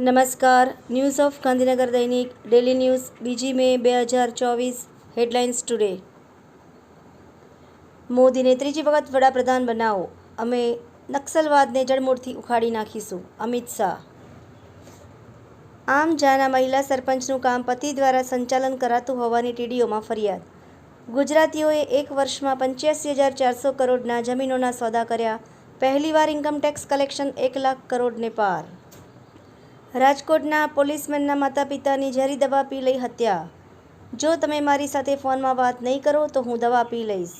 નમસ્કાર. News of Gandhinagar દૈનિક daily news બીજી મે બે હજાર ચોવીસ હેડલાઇન્સ ટુડે મોદીને ત્રીજી વખત વડાપ્રધાન બનાવો. અમે નક્સલવાદને જડમૂળથી ઉખાડી નાખીશું. અમિત શાહ. આમ જાના મહિલા સરપંચનું કામ પતિ દ્વારા સંચાલન કરાતું હોવાની ટીડીઓમાં ફરિયાદ. ગુજરાતીઓએ એક વર્ષમાં પંચ્યાસી હજાર ચારસો કરોડના જમીનોના સોદા કર્યા. પહેલીવાર ઇન્કમટેક્સ કલેક્શન એક લાખ કરોડને પાર. રાજકોટના પોલીસમેનના માતા પિતાની ઝેરી દવા પી લઈ હત્યા. જો તમે મારી સાથે ફોનમાં વાત નહીં કરો, તો હું દવા પી લઈશ.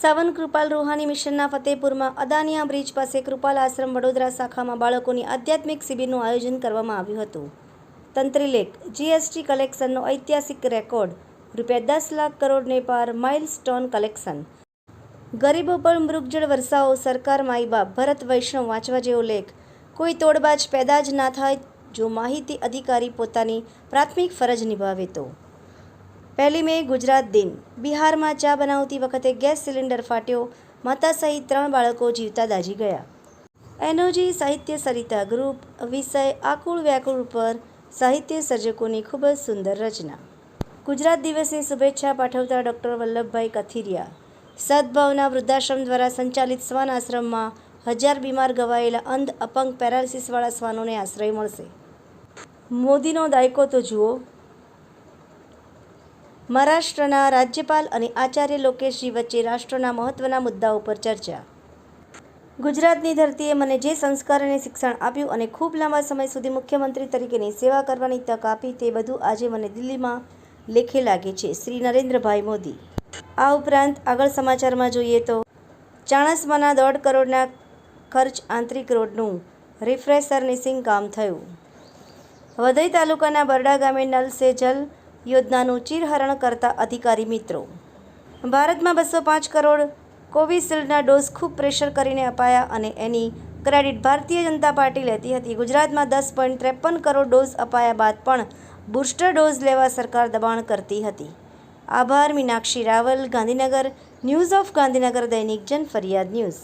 સાવન કૃપાલ રૂહાની મિશનના ફતેપુરમાં અદાનિયા બ્રિજ પાસે કૃપાલ આશ્રમ વડોદરા શાખામાં બાળકોની આધ્યાત્મિક શિબિરનું આયોજન કરવામાં આવ્યું હતું. તંત્રીલેખ જીએસટી કલેક્શનનો ઐતિહાસિક રેકોર્ડ, રૂપિયા દસ લાખ કરોડને પાર માઇલ સ્ટોન કલેક્શન. ગરીબો પર મૃગજળ વરસાવો, સરકાર માઈ બાપ, ભરત વૈષ્ણવ વાંચવા જેવો લેખ કોઈ તોડબાજ પેદા જ ના થાય, જો માહિતી અધિકારી પોતાની પ્રાથમિક ફરજ નિભાવે તો. પહેલી મે ગુજરાત દિન. બિહારમાં ચા બનાવતી વખતે ગેસ સિલિન્ડર ફાટ્યો, માતા સહિત ત્રણ બાળકો જીવતા દાઝી ગયા. એનોજી સાહિત્ય સરિતા ગ્રુપ વિષય આકુળ વ્યાકુળ ઉપર સાહિત્ય સર્જકોની ખૂબ જ સુંદર રચના. ગુજરાત દિવસની શુભેચ્છા પાઠવતા ડૉક્ટર વલ્લભભાઈ કથિરિયા. સદભાવના વૃદ્ધાશ્રમ દ્વારા સંચાલિત સ્વાન આશ્રમમાં હજાર બીમાર ગવાયેલા અંધ અપંગ પેરાલિસિસવાળા શ્વાનોને આશ્રય મળશે. મોદીનો દાયકો તો જુઓ. મહારાષ્ટ્રના રાજ્યપાલ અને આચાર્ય લોકેશજી વચ્ચે રાષ્ટ્રના મહત્વના મુદ્દાઓ પર ચર્ચા. ગુજરાતની ધરતીએ મને જે સંસ્કાર અને શિક્ષણ આપ્યું અને ખૂબ લાંબા સમય સુધી મુખ્યમંત્રી તરીકેની સેવા કરવાની તક આપી તે બધું આજે મને દિલ્હીમાં લેખે લાગે છે. શ્રી નરેન્દ્રભાઈ મોદી. આ ઉપરાંત આગળ સમાચારમાં જોઈએ તો ચાણસમાના દોઢ કરોડના ખર્ચ આંતરિક રોડનું રિફ્રેશરનિસિંગ કામ થયું. વધઈ તાલુકાના બરડા ગામે નલ સે જલ યોજનાનું ચીરહરણ કરતા અધિકારી મિત્રો. ભારતમાં બસો પાંચ કરોડ કોવિશિલ્ડના ડોઝ ખૂબ પ્રેશર કરીને અપાયા અને એની ક્રેડિટ ભારતીય જનતા પાર્ટી લેતી હતી. ગુજરાતમાં દસ પોઈન્ટ ત્રેપન કરોડ ડોઝ અપાયા બાદ પણ બુસ્ટર ડોઝ લેવા સરકાર દબાણ કરતી હતી. આભાર, મીનાક્ષી રાવલ, ગાંધીનગર, ન્યૂઝ ઓફ ગાંધીનગર, દૈનિક જન ફરિયાદ ન્યૂઝ.